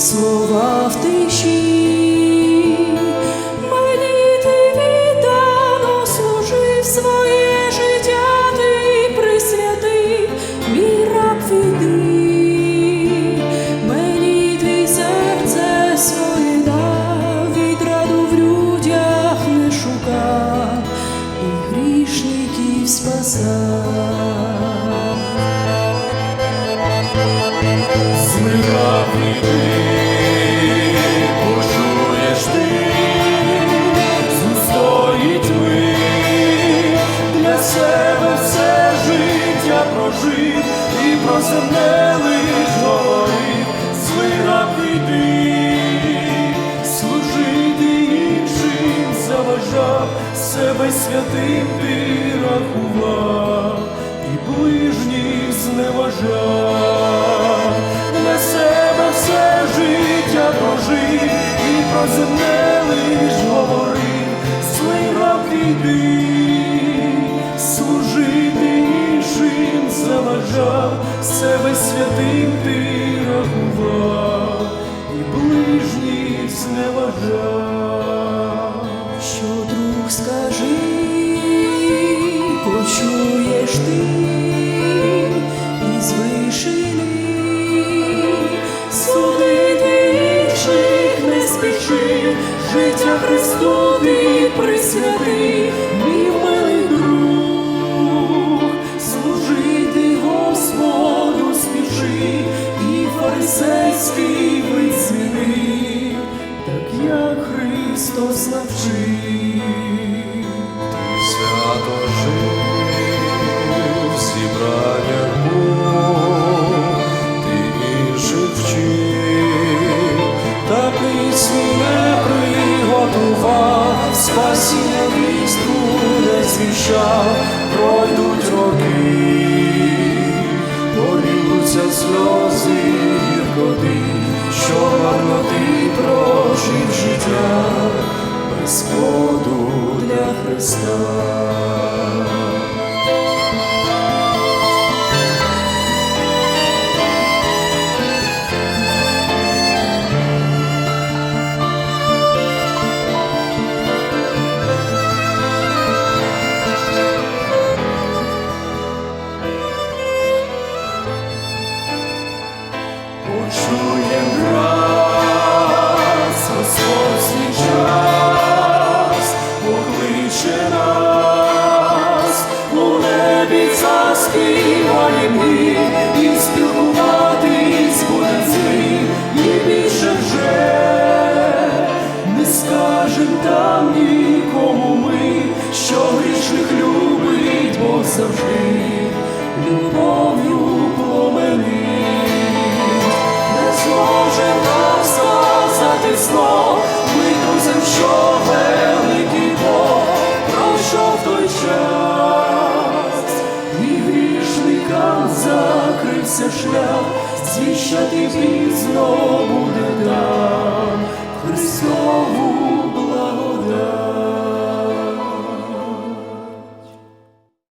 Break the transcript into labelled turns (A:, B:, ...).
A: слова в тиші, мені ти служив своє життя, ти присвятив мій раб віди, мені ти серце своє в людях не шукав і грішників спасав.
B: Все життя прожив і про земне лиш говорив, змира прийди, служити іншим заважав, себе святим ти рахував. І ближніх зневажав, для себе все життя прожив і про земне лиш говорив, слива піди, заважав, себе святим ти рахував і ближніх зневажав.
A: Що друг скажи, почуєш ти із вишини, судити не спіши, життя Христові присвяти, Христос.
B: Свято жив, зібрання був, ти інших вчив,
A: та пісню не приготував, спасіння вістку не звіщав, пройдуть роки, полються сльози гіркоти, що марно ти прожив життя без плоду для Христа.
B: Завжди, любов'ю пломенить, не зможе нам сказати знов, ми друзям, що великий Бог пройшов той час, і грішникам закрився шлях, звіщати пізно буде там